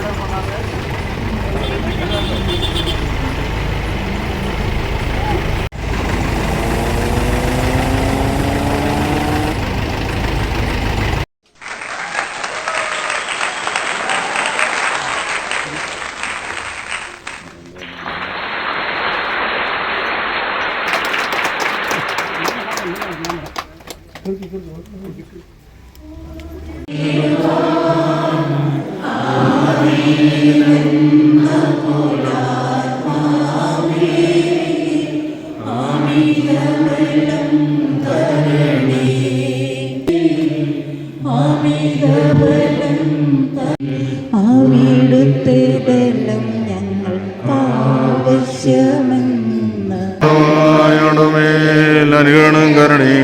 Thank you. അവിടുത്തെ ബലം ഞങ്ങൾക്ക് ആവശ്യമെന്ന് അനുഗണം കരണി.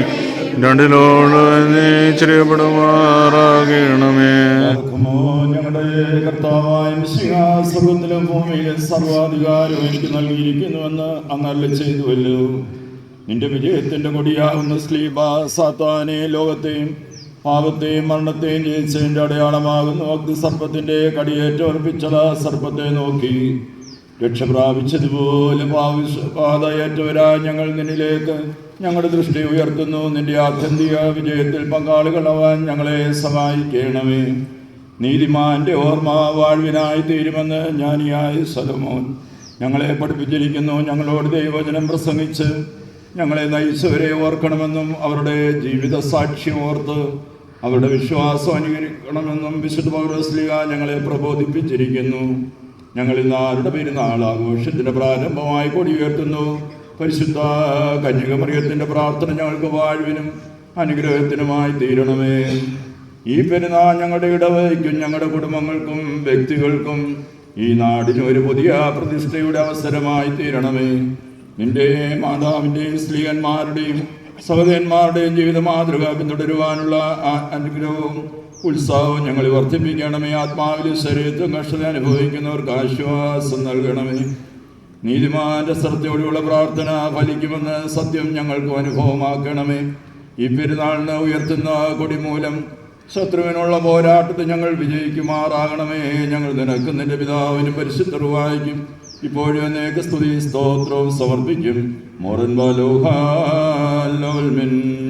രണ്ടിലോട് നീച്ചിരിയപ്പെടുമാറാകണമേ ആർക്കുമോ ഞങ്ങളുടെ കർത്താവായ സ്വർഗത്തിലും ഭൂമിയിലും സർവാധികാരം എനിക്ക് നൽകിയിരിക്കുന്നുവെന്ന് അങ്ങല്ല ചെയ്തുവല്ലോ. നിന്റെ വിജയത്തിന്റെ കൊടിയാവുന്ന സ്ലീബ സാത്താനെ ലോകത്തെയും പാപത്തെയും മരണത്തെയും ജയിച്ചതിന്റെ അടയാളമാകുന്നു. അഗ്നിസർപ്പത്തിന്റെ സർപ്പത്തിന്റെ കടിയേറ്റോർപ്പിച്ചത സർപ്പത്തെ നോക്കി. രക്ഷ പ്രാപിച്ചതുപോലെ പാതയേറ്റവരായ പാതയേറ്റവരാ ഞങ്ങൾ നിന്നിലേക്ക്. ഞങ്ങളുടെ ദൃഷ്ടി ഉയർത്തുന്നു. നിന്റെ ആത്യന്തിക വിജയത്തിൽ പങ്കാളികളാവാൻ ഞങ്ങളെ സഹായിക്കണമേ. നീതിമാന്റെ ഓർമ്മ വാഴ്വിനായി തീരുമെന്ന് ജ്ഞാനിയായ സലമോൻ. ഞങ്ങളെ പഠിപ്പിച്ചിരിക്കുന്നു ഞങ്ങളോട് ദൈവവചനം പ്രസംഗിച്ച് ഞങ്ങളെ നയിച്ചവരെ ഓർക്കണമെന്നും അവരുടെ ജീവിത സാക്ഷ്യം ഓർത്ത് അവരുടെ വിശ്വാസം അനുകരിക്കണമെന്നും വിശുദ്ധ പൗരസ്ലിക ഞങ്ങളെ പ്രബോധിപ്പിച്ചിരിക്കുന്നു. ഞങ്ങൾ ഇന്ന് ആരുടെ പെരുന്നാൾ ആഘോഷത്തിന്റെ പ്രാരംഭമായി കൊടിയുയർത്തുന്നു. പരിശുദ്ധ കന്യകമറിയത്തിന്റെ പ്രാർത്ഥന ഞങ്ങൾക്ക് വാഴ്വിനും അനുഗ്രഹത്തിനുമായി തീരണമേ. ഈ പെരുന്നാൾ ഞങ്ങളുടെ ഇടവയ്ക്കും ഞങ്ങളുടെ കുടുംബങ്ങൾക്കും വ്യക്തികൾക്കും ഈ നാടിന് ഒരു പുതിയ പ്രതിഷ്ഠയുടെ അവസരമായി തീരണമേ. നിന്റെ മാതാവിന്റെയും സ്ത്രീയന്മാരുടെയും സഹോദരന്മാരുടെയും ജീവിത മാതൃക പിന്തുടരുവാനുള്ള അനുഗ്രഹവും ഉത്സാഹവും ഞങ്ങൾ വർദ്ധിപ്പിക്കണമേ. ആത്മാവിലെ ശരീരത്തും കഷ്ടത അനുഭവിക്കുന്നവർക്ക് ആശ്വാസം നൽകണമേ. നീതിമാന്റെ ശ്രദ്ധയോടെയുള്ള പ്രാർത്ഥന ഫലിക്കുമെന്ന് സത്യം ഞങ്ങൾക്കും അനുഭവമാക്കണമേ. ഈ പെരുന്നാളിന് ഉയർത്തുന്ന കൊടിമൂലം ശത്രുവിനുള്ള പോരാട്ടത്തിൽ ഞങ്ങൾ വിജയിക്കുമാറാകണമേ. ഞങ്ങൾ നിനക്ക് നിന്റെ പിതാവിനും പരിശുദ്ധറുവായിക്കും ഇപ്പോഴും എന്നേക്ക് സ്തുതി സ്തോത്രവും സമർപ്പിക്കും. മോറൻ ബാലോഹാലോൽമിൻ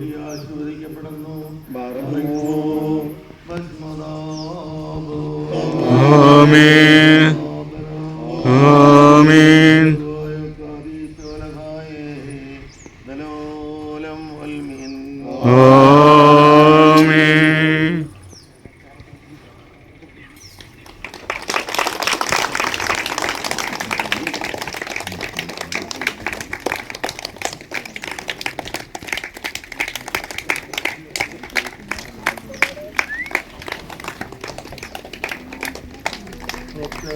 കൊടി ആശ്വദിക്കപ്പെടുന്നു. ആമീൻ.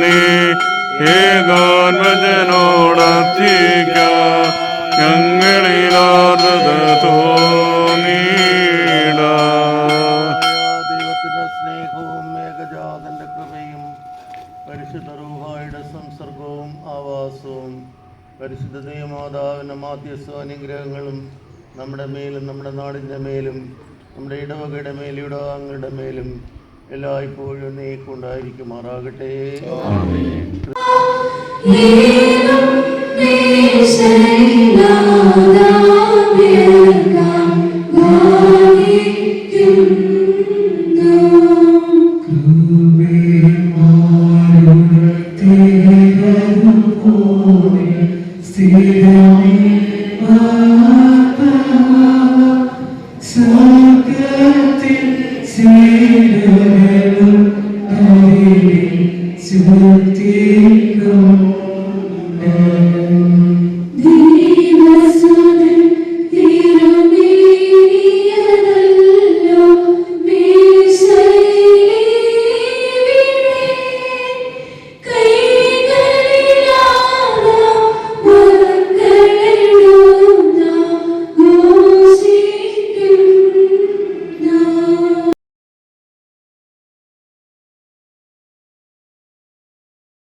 നീ ഏകാത്മജനോടത്തിക്ക ഞങ്ങളിലാർദ്രത തോന്നീട ദൈവത്തിന്റെ സ്നേഹവും ഏകജാതന്റെ കൃപയും പരിശുദ്ധ റൂഹായുടെ സംസർഗവും ആവാസവും പരിശുദ്ധ ദൈവമാതാവിന്റെ മാധ്യസ്വ അനുഗ്രഹങ്ങളും നമ്മുടെ മേലും നമ്മുടെ നാടിന്റെ മേലും നമ്മുടെ ഇടവകയുടെ മേലും ഇടവങ്ങളുടെ മേലും എല്ലായ്പ്പോഴും നീക്കുണ്ടായിരിക്കുമാറാകട്ടെ. ഏകം Amen.